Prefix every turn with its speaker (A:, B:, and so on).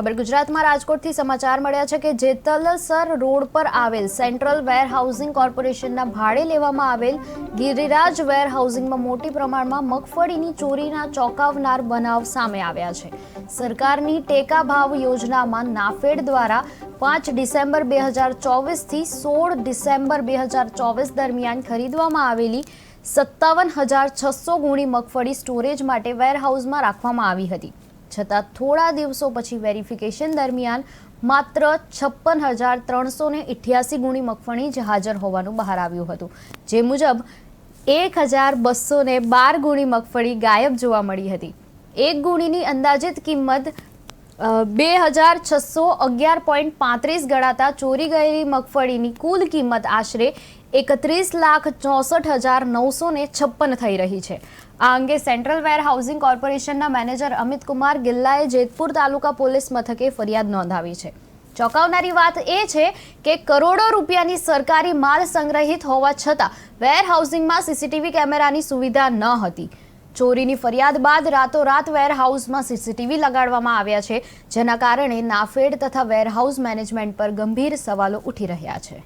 A: ખબર ગુજરાતમાં રાજકોટથી સમાચાર મળ્યા છે કે જેતલસર રોડ પર આવેલ સેન્ટ્રલ વેર હાઉસિંગ કોર્પોરેશનના ભાડે લેવામાં આવેલ ગિરિરાજ વેર હાઉસિંગમાં મોટી પ્રમાણમાં મગફળીની ચોરીના ચોંકાવનાર બનાવ સામે આવ્યા છે. સરકારની ટેકા ભાવ યોજનામાં નાફેડ દ્વારા પાંચ ડિસેમ્બર બે હજાર ચોવીસથી સોળ ડિસેમ્બર બે હજાર ચોવીસ દરમિયાન ખરીદવામાં આવેલી સત્તાવન હજાર છસો ગુણી મગફળી સ્ટોરેજ માટે વેરહાઉસમાં રાખવામાં આવી હતી. છતાં થોડા દિવસો પછી વેરિફિકેશન દરમિયાન માત્ર છપ્પન હજાર ત્રણસો ને ગુણી મગફળી જ હાજર હોવાનું બહાર આવ્યું હતું. જે મુજબ એક હજાર બસો બાર ગુણી મગફળી ગાયબ જોવા મળી હતી. એક ગુણીની અંદાજિત કિંમત બે હજાર છસો અગિયાર પોઈન્ટ પાંત્રીસ ગણાતા ચોરી ગયેલી મગફળીની કુલ કિંમત આશરે એકત્રીસ લાખ ચોસઠ હજાર નવસો ને છપ્પન થઈ રહી છે. આ અંગે સેન્ટ્રલ વેર હાઉસિંગ કોર્પોરેશનના મેનેજર અમિત કુમાર ગિલ્લાએ જેતપુર તાલુકા પોલીસ મથકે ફરિયાદ નોંધાવી છે. ચોંકાવનારી વાત એ છે કે કરોડો રૂપિયાની સરકારી માલ સંગ્રહિત હોવા છતાં વેર હાઉસિંગમાં સીસીટીવી કેમેરાની સુવિધા ન હતી. ચોરીની ફરિયાદ બાદ રાતોરાત વેરહાઉસમાં સીસીટીવી લગાડવામાં આવ્યા છે, જેના કારણે નાફેડ તથા વેરહાઉસ મેનેજમેન્ટ પર ગંભીર સવાલો ઉઠી રહ્યા છે.